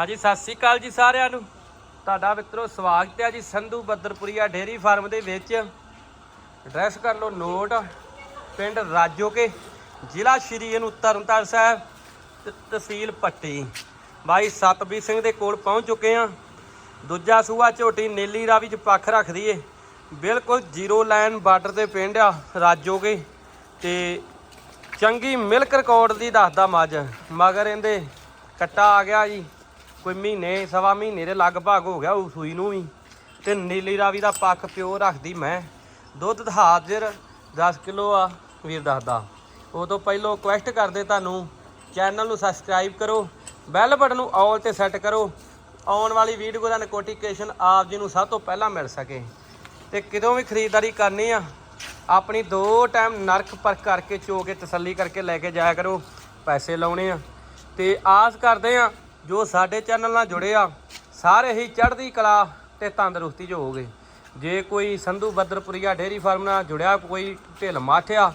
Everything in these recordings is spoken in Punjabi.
ਹਾਂਜੀ, ਸਤਿ ਸ੍ਰੀ ਅਕਾਲ ਜੀ ਸਾਰਿਆਂ ਨੂੰ। ਤੁਹਾਡਾ ਮਿੱਤਰੋ ਸਵਾਗਤ ਹੈ ਜੀ ਸੰਧੂ ਬੱਦਰਪੁਰੀਆ ਡੇਰੀ ਫਾਰਮ ਦੇ ਵਿੱਚ। ਐਡਰੈਸ ਕਰ ਲਓ ਨੋਟ, ਪਿੰਡ ਰਾਜੋਕੇ, ਜ਼ਿਲ੍ਹਾ ਸ਼੍ਰੀ ਅਨੂ ਤਰਨਤਾਰਨ ਸਾਹਿਬ, ਤੇ, ਤਹਿਸੀਲ ਪੱਟੀ। ਬਾਈ ਸਤਬੀਰ ਸਿੰਘ ਦੇ ਕੋਲ ਪਹੁੰਚ ਚੁੱਕੇ ਆ ਦੂਜਾ ਸੂਆ ਝੋਟੀ ਨੀਲੀ ਰਾਵੀ ਚ ਪੱਖ ਰੱਖਦੀ ਏ ਬਿਲਕੁਲ ਜ਼ੀਰੋ ਲਾਈਨ ਬਾਰਡਰ ਤੇ ਪਿੰਡ ਆ ਰਾਜੋਗੇ ਤੇ ਚੰਗੀ ਮਿਲਕ ਰਿਕਾਰਡ ਦੀ ਦੱਸਦਾ ਮੱਝ। ਮਗਰ ਇਹਦੇ ਕੱਟਾ ਆ ਗਿਆ ਜੀ। ਕੋਈ ਮਹੀਨੇ, ਸਵਾ ਮਹੀਨੇ ਦੇ ਲਗਭਗ ਹੋ ਗਿਆ ਉਹ ਸੂਈ ਨੂੰ ਵੀ। ਤੇ ਨੀਲੀ ਰਾਵੀ ਦਾ ਪੱਖ ਪਿਓ ਰੱਖਦੀ ਮੈਂ। ਦੁੱਧ ਤਾਂ ਹਾਜ਼ਰ 10 ਕਿਲੋ ਆ, ਵੀਰ ਦੱਸਦਾ। ਉਹ ਤੋਂ ਪਹਿਲਾਂ ਰਿਕੁਐਸਟ ਕਰਦੇ ਤੁਹਾਨੂੰ ਚੈਨਲ ਨੂੰ ਸਬਸਕ੍ਰਾਈਬ ਕਰੋ ਬੈਲ ਬਟਨ ਨੂੰ ਆਲ ਤੇ ਸੈੱਟ ਕਰੋ। ਆਉਣ ਵਾਲੀ ਵੀਡੀਓ ਦਾ ਨੋਟੀਫਿਕੇਸ਼ਨ ਆਪ ਜੀ ਨੂੰ ਸਭ ਤੋਂ ਪਹਿਲਾਂ ਮਿਲ ਸਕੇ। ਤੇ ਕਿਦੋਂ ਵੀ ਖਰੀਦਦਾਰੀ ਕਰਨੀ ਆ, ਆਪਣੀ ਦੋ ਟਾਈਮ ਨਰਕ ਪਰਖ ਕਰਕੇ ਚੋ ਕੇ ਤਸੱਲੀ ਕਰਕੇ ਲੈ ਕੇ ਜਾਇਆ ਕਰੋ। ਪੈਸੇ ਲਾਉਣੇ ਆ। ਤੇ ਆਸ ਕਰਦੇ ਆ ਜੋ ਸਾਡੇ ਚੈਨਲ ਨਾਲ ਜੁੜੇ ਆ, ਸਾਰੇ ਹੀ ਚੜ੍ਹਦੀ ਕਲਾ ਤੇ ਤੰਦਰੁਸਤੀ ਚ ਹੋਗੇ ਜੇ ਕੋਈ ਸੰਧੂ ਬੱਦਰਪੁਰੀਆ ਡੇਰੀ ਫਾਰਮ ਨਾਲ ਜੁੜਿਆ, ਕੋਈ ਢਿੱਲ ਮਾਠਿਆ,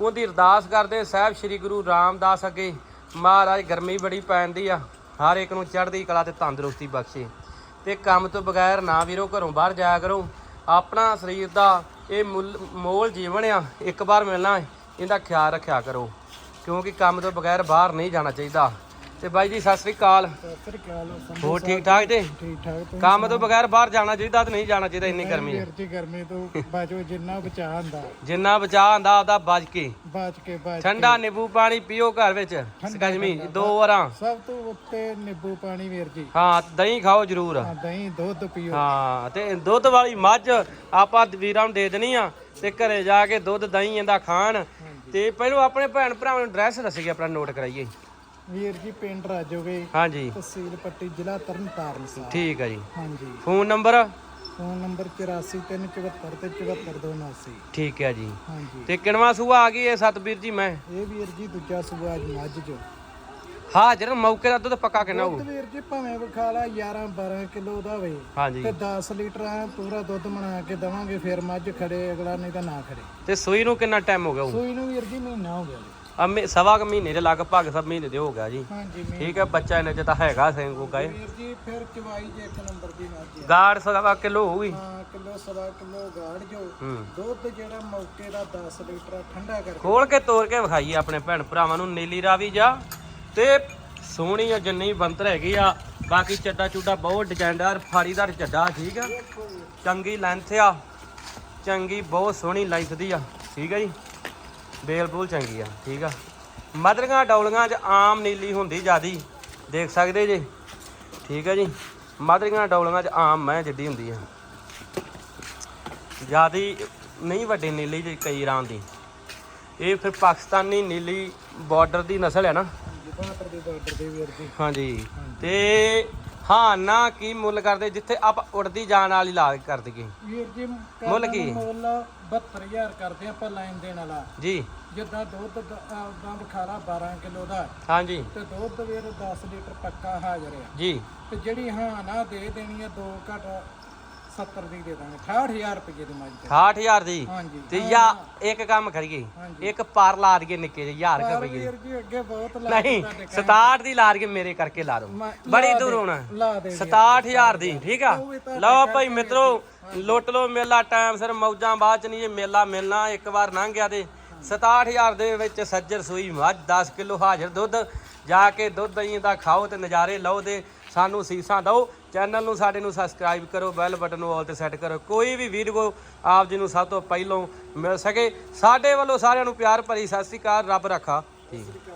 ਉਹਦੀ ਅਰਦਾਸ ਕਰਦੇ ਸਾਹਿਬ ਸ੍ਰੀ ਗੁਰੂ ਰਾਮਦਾਸ ਅੱਗੇ। ਮਹਾਰਾਜ, ਗਰਮੀ ਬੜੀ ਪੈਂਦੀ ਆ, ਹਰ ਇੱਕ ਨੂੰ ਚੜ੍ਹਦੀ ਕਲਾ ਤੇ ਤੰਦਰੁਸਤੀ ਬਖਸ਼ੇ। ਤੇ ਕੰਮ ਤੋਂ ਬਗੈਰ ਨਾ ਵੀਰੋ, ਘਰੋਂ ਬਾਹਰ ਜਾਇਆ ਕਰੋ। ਆਪਣਾ ਸਰੀਰ ਦਾ ਇਹ ਮੁੱਲ, ਮੋਲ ਜੀਵਨ ਆ, ਇੱਕ ਵਾਰ ਮਿਲਣਾ, ਇਹਦਾ ਖਿਆਲ ਰੱਖਿਆ ਕਰੋ। ਕਿਉਂਕਿ ਕੰਮ ਤੋਂ ਬਗੈਰ ਬਾਹਰ ਨਹੀਂ ਜਾਣਾ ਚਾਹੀਦਾ। ਤੇ ਬਾਈ ਜੀ ਸਤਿ ਸ੍ਰੀ ਅਕਾਲ। ਸ੍ਰੀ ਹੋਰ ਠੀਕ ਠਾਕ ਜੀ? ਠੀਕ ਠਾਕ ਤੁਸੀਂ ਕੰਮ ਤੋਂ ਬਗੈਰ ਬਾਹਰ ਜਾਣਾ ਚਾਹੀਦਾ ਤੇ ਨਹੀਂ ਜਾਣਾ ਚਾਹੀਦਾ ਇੰਨੀ ਗਰਮੀ ਹੈ ਗਰਮੀ ਤੋਂ ਬਚੋ ਜਿੰਨਾ ਬਚਾ ਹੁੰਦਾ। ਜਿੰਨਾ ਬਚਾ ਹੁੰਦਾ ਆਪਦਾ ਬਚ ਕੇ। ਬਚ ਕੇ ਬਚ ਠੰਡਾ ਨਿੰਬੂ ਪਾਣੀ ਪੀਓ ਘਰ ਵਿੱਚ ਸਕਜਮੀ ਦੋ ਵਾਰਾਂ। ਸਭ ਤੋਂ ਉੱਤੇ ਨਿੰਬੂ ਪਾਣੀ ਵੀਰ ਜੀ। ਹਾਂ ਦਹੀਂ ਖਾਓ ਜ਼ਰੂਰ। ਆ ਦਹੀਂ ਦੁੱਧ ਪੀਓ। ਹਾਂ ਤੇ ਦੁੱਧ ਵਾਲੀ ਮੱਝ ਆਪਾਂ ਵੀਰਾਂ ਨੂੰ ਦੇ ਦੇਣੀ ਆ ਤੇ ਘਰੇ ਜਾ ਕੇ ਦੁੱਧ ਦਹੀਂ ਇਹਦਾ ਖਾਣ। ਤੇ ਪਹਿਲਾਂ ਆਪਣੇ ਭੈਣ ਭਰਾਵਾਂ ਨੂੰ ਐਡਰੈਸ ਦੱਸੀਏ ਆਪਣਾ ਨੋਟ ਕਰਾਈਏ। ਵੀਰ ਜੀ ਪਿੰਡ ਰਾਜੋਗੇ ਹਾਂਜੀ। ਤਹਿਸੀਲ ਪੱਟੀ ਜ਼ਿਲ੍ਹਾ ਤਰਨਤਾਰਨ ਸਾਹਿਬ। ਠੀਕ ਹੈ ਜੀ। ਹਾਂਜੀ। Phone number? ਫੋਨ ਨੰਬਰ 843774 ਤੇ 74279 ਠੀਕ ਹੈ ਜੀ। ਹਾਂਜੀ। ਤੇ ਕਿਣਵਾ ਸੂਆ ਆ ਗਈ ਇਹ ਸਤਬੀਰ ਜੀ ਮੈਂ? ਇਹ ਵੀਰ ਜੀ ਦੂਜਾ ਸੂਆ ਅੱਜ ਮੱਝ ਜੋ ਹਾਜ਼ਰ ਮੌਕੇ ਦਾ ਦੁੱਧ ਪੱਕਾ ਕਿੰਨਾ ਹੋਊ? ਵੀਰ ਜੀ ਭਾਵੇਂ ਵਿਖਾ ਲਾ 11 12 ਕਿਲੋ ਦਾ ਹਾਂਜੀ। ਤੇ 10 ਲੀਟਰ ਐਂ ਪੂਰਾ ਦੁੱਧ ਬਣਾ ਕੇ ਦਵਾਂਗੇ ਫਿਰ ਮੱਝ ਖੜੇ ਅਗਲਾ ਨਹੀਂ ਤਾਂ ਨਾ ਖੜੇ। ਤੇ ਸੂਈ ਨੂੰ ਕਿੰਨਾ ਟਾਈਮ ਹੋ ਗਿਆ ਸੂਈ ਨੂੰ ਵੀਰ ਜੀ ਮਹੀਨਾ ਹੋ ਗਿਆ। ਅਮੇ ਸਵਾ ਕੁ ਮਹੀਨੇ ਦੇ ਲਗਭਗ ਸਭ ਮਹੀਨੇ ਦੇ ਹੋ ਗਿਆ ਜੀ। ਹਾਂਜੀ ਠੀਕ ਹੈ ਬੱਚਾ ਇਹਨੇ ਚ ਤਾਂ ਹੈਗਾ ਸਿੰਘ ਗਾਏ ਵੀਰ ਜੀ ਫਿਰ ਚਵਾਈ ਜੇ ਇੱਕ ਨੰਬਰ ਦੀ ਮੱਝ ਆ। ਗਾੜ ਸਵਾ ਕਿਲੋ ਹੋਊਗੀ। ਹਾਂ ਕਿਲੋ ਸਵਾ ਕਿਲੋ ਗਾੜ ਜੋ। ਹੂੰ। ਦੁੱਧ ਜਿਹੜਾ ਮੌਕੇ ਦਾ 10 ਲੀਟਰ ਠੰਡਾ ਕਰਕੇ। ਖੋਲ ਕੇ ਤੋੜ ਕੇ ਵਿਖਾਈਏ ਆਪਣੇ ਭੈਣ ਭਰਾਵਾਂ ਨੂੰ ਨੀਲੀ ਰਾਵੀ ਜਾ। ਤੇ ਸੋਹਣੀ ਆ ਜਿੰਨੀ ਬੰਤਰ ਹੈਗੀ ਆ। ਬਾਕੀ ਚੱਡਾ ਚੁੱਡਾ ਬਹੁਤ ਡਿਜ਼ਾਈਨਦਾਰ ਫਾੜੀਦਾਰ ਚੱਡਾ ਠੀਕ ਆ। ਚੰਗੀ ਲੈਂਥ ਆ। ਚੰਗੀ ਬਹੁਤ ਸੋਹਣੀ ਲੈਂਥ ਦੀ ਆ। ਠੀਕ ਆ ਜੀ। ਬੇਲ ਬੂਲ ਚੰਗੀ ਆ ਠੀਕ ਆ। ਮਦਰੀਆਂ ਡੌਲੀਆਂ 'ਚ ਆਮ ਨੀਲੀ ਹੁੰਦੀ ਜਿਆਦੀ ਦੇਖ ਸਕਦੇ ਜੀ? ਠੀਕ ਆ ਜੀ। ਮਦਰੀਆਂ ਡੌਲੀਆਂ 'ਚ ਆਮ ਮੈਂ ਜਿੱਡੀ ਹੁੰਦੀ ਆ। ਜਿਆਦੀ ਨਹੀਂ ਵੱਡੀ ਨੀਲੀ ਜੀ ਕਈ ਰਾਂ ਦੀ। ਇਹ ਫਿਰ ਪਾਕਿਸਤਾਨੀ ਨੀਲੀ ਬਾਰਡਰ ਦੀ ਨਸਲ ਹੈ ਨਾ। ਹਾਂਜੀ। ਤੇ ਹਾਂ ਨਾ ਕੀ ਮੁੱਲ ਕਰਦੇ ਜਿੱਥੇ ਆਪ ਉੜਦੀ ਜਾਣ ਵਾਲੀ ਲਾ ਕਰ ਦਈਏ। ਵੀਰ ਜੀ ਮੁੱਲ ਕੀ? ਮੁੱਲ 72000 ਕਰਦੇ ਆਪਾਂ ਲਾਈਨ ਦੇਣ ਵਾਲਾ। ਜੀ। ਜਿੱਦਾਂ ਦੁੱਧ ਦ- ਆਪਦਾ ਬਖਾਰਾ 12 ਕਿਲੋ ਦਾ ਹਾਂਜੀ। ਤੇ ਦੁੱਧ ਵੀਰ 10 ਲੀਟਰ ਪੱਕਾ ਹਾਜ਼ਰ ਆ। ਜੀ। ਤੇ ਜਿਹੜੀ ਹਾਂ ਨਾ ਦੇ ਦੇਣੀ ਆ 2 ਘਟ 70 ਦੀ ਦੇ ਦਾਂਗੇ 68000 ਰੁਪਏ ਦੀ ਮੱਝ ਤੇ 68000 ਦੀ? ਹਾਂਜੀ ਤੇ ਯਾ ਇੱਕ ਕੰਮ ਕਰੀਏ। ਇੱਕ ਪਰ ਲਾ ਦਈਏ ਨਿੱਕੇ ਜਿਹੇ 1000 ਪਰ ਰੁਪਏ ਦੀ ਅੱਗੇ ਬਹੁਤ ਲਾ ਨਹੀਂ ਤੁਹਾਡੇ 67 ਦੀ ਲਾ ਦਈਏ ਮੇਰੇ ਕਰਕੇ ਲਾ ਮੈਂ- ਬੜੀ ਲਾ ਦੂਰ ਦੇ- ਹੋਣਾ। ਲਾ ਦੇ 67000 ਦੀ ਠੀਕ ਆ? ਲਓ ਭਾਈ ਮਿੱਤਰੋ ਲੁੱਟ ਲਓ ਮੇਲਾ ਟਾਈਮ ਸਿਰ ਮੌਜਾਂ ਬਾਅਦ ਚ ਨਹੀਂ ਇਹ ਮੇਲਾ ਮਿਲਣਾ ਇੱਕ ਵਾਰ ਲੰਘ ਗਿਆ ਤੇ 67000 ਦੇ ਵਿੱਚ ਸੱਜਰ ਸੂਈ ਮੱਝ 10 ਕਿਲੋ ਹਾਜ਼ਰ ਦੁੱਧ ਜਾ ਕੇ ਦੁੱਧ ਦਹੀਂ ਦਾ ਖਾਓ ਤੇ ਨਜ਼ਾਰੇ ਲਓ ਤੇ ਸਾਨੂੰ ਸੀਸਾਂ ਦਿਓ। ਚੈਨਲ ਨੂੰ ਸਾਡੇ ਨੂੰ ਸਬਸਕ੍ਰਾਈਬ ਕਰੋ ਬੈਲ ਬਟਨ ਨੂੰ ਆਲ ਤੇ ਸੈੱਟ ਕਰੋ। ਕੋਈ ਵੀ ਵੀਡੀਓ ਆਪ ਜੀ ਨੂੰ ਸਭ ਤੋਂ ਪਹਿਲਾਂ ਮਿਲ ਸਕੇ। ਸਾਡੇ ਵੱਲੋਂ ਸਾਰਿਆਂ ਨੂੰ ਪਿਆਰ ਭਰੀ ਸਤਿ ਸ੍ਰੀ ਅਕਾਲ, ਰੱਬ ਰੱਖਾ। ਠੀਕ।